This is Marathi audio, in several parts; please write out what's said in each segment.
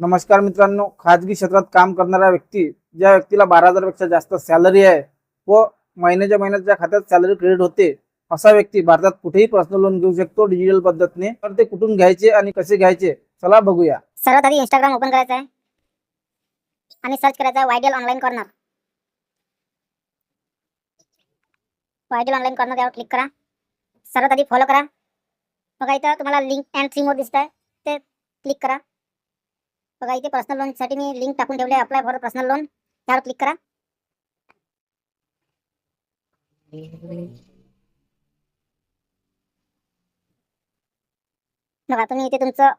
नमस्कार मित्रांनो खाजगी क्षेत्रात काम करणारा व्यक्ती ज्या व्यक्तीला बारा हजारपेक्षा जास्त सॅलरी आहे व महिन्याच्या महिन्यात ज्या खात्यात सॅलरी क्रेडिट होते असा व्यक्ती भारतात कुठेही पर्सनल लोन घेऊ शकतो डिजिटल पद्धतीने. तर ते कुठून घ्यायचे आणि कसे घ्यायचे चला बघूया. सर्वात आधी इंस्टाग्राम ओपन करायचं आहे. आणि सर्च करायचं आहे वायडल ऑनलाईन कॉर्नर वायडियल ऑनलाईन कॉर्नर यावर क्लिक करा. सर्वात आधी फॉलो करा. बघा इथं तुम्हाला लिंक अँड थ्री मोर दिसत आहे ते क्लिक करा. बघा इथे पर्सनल लोनसाठी मी लिंक टाकून ठेवले अप्लाय फॉर पर्सनल लोन त्यावर क्लिक करा. बघा तुम्ही इथे तुमचं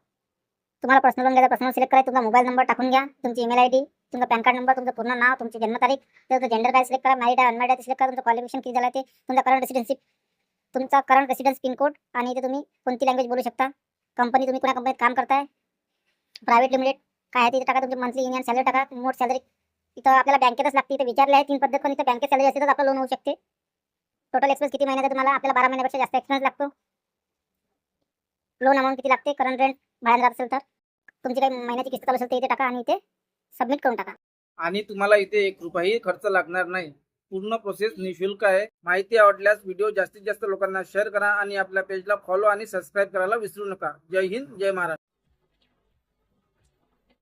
तुम्हाला पर्सनल लोन घ्यायचं पर्सनल सिलेक्ट करायचं तुमचा मोबाईल नंबर टाकून घ्या तुमची ईमेल आय डी तुमचा पॅन कार्ड नंबर तुमचं पूर्ण नाव तुमची जन्मतारीख तुमचं जेंडर काय सिलेक्ट करा मॅरिड आहे अनमॅरिड आहे सिलेक्ट करा तुमचं क्वालिफिकेशन किती झालं ते तुमचा करंट रेसिडेन्सी तुमचा करंट रेसिडेन्स पिन कोड आणि इथे तुम्ही कोणती लँग्वेज बोलू शकता. कंपनी तुम्ही कोणत्या कंपनीत काम करताय? प्रायव्हेट लिमिटेड काय आहे टाका तुमची मंथली युनियन सॅलरी टाका मोठ सॅलरी इथं आपल्याला बँकेतच लागते इथे विचारले आहे तीन पद्धत पण इथं बँकेत सॅलरी असेल तर आपलं लोन होऊ शकते. टोटल एक्सपेन्स किती महिन्याचा तुम्हाला? आपल्याला बारा महिन्यापेक्षा जास्त एक्सपेन्स लागतो. लोन अमाऊंट किती लागते? करंट रेंट बाहेर जात असेल तर. तुमची काही महिन्याची किस्त चालू असेल तर इथे टाका आणि इथे सबमिट करून टाका. आणि तुम्हाला इथे एक रुपयाही खर्च लागणार नाही. पूर्ण प्रोसेस निशुल्क आहे. माहिती आवडल्यास व्हिडिओ जास्तीत जास्त लोकांना शेअर करा आणि आपल्या पेजला फॉलो आणि सबस्क्राईब करायला विसरू नका. जय हिंद जय महाराष्ट्र.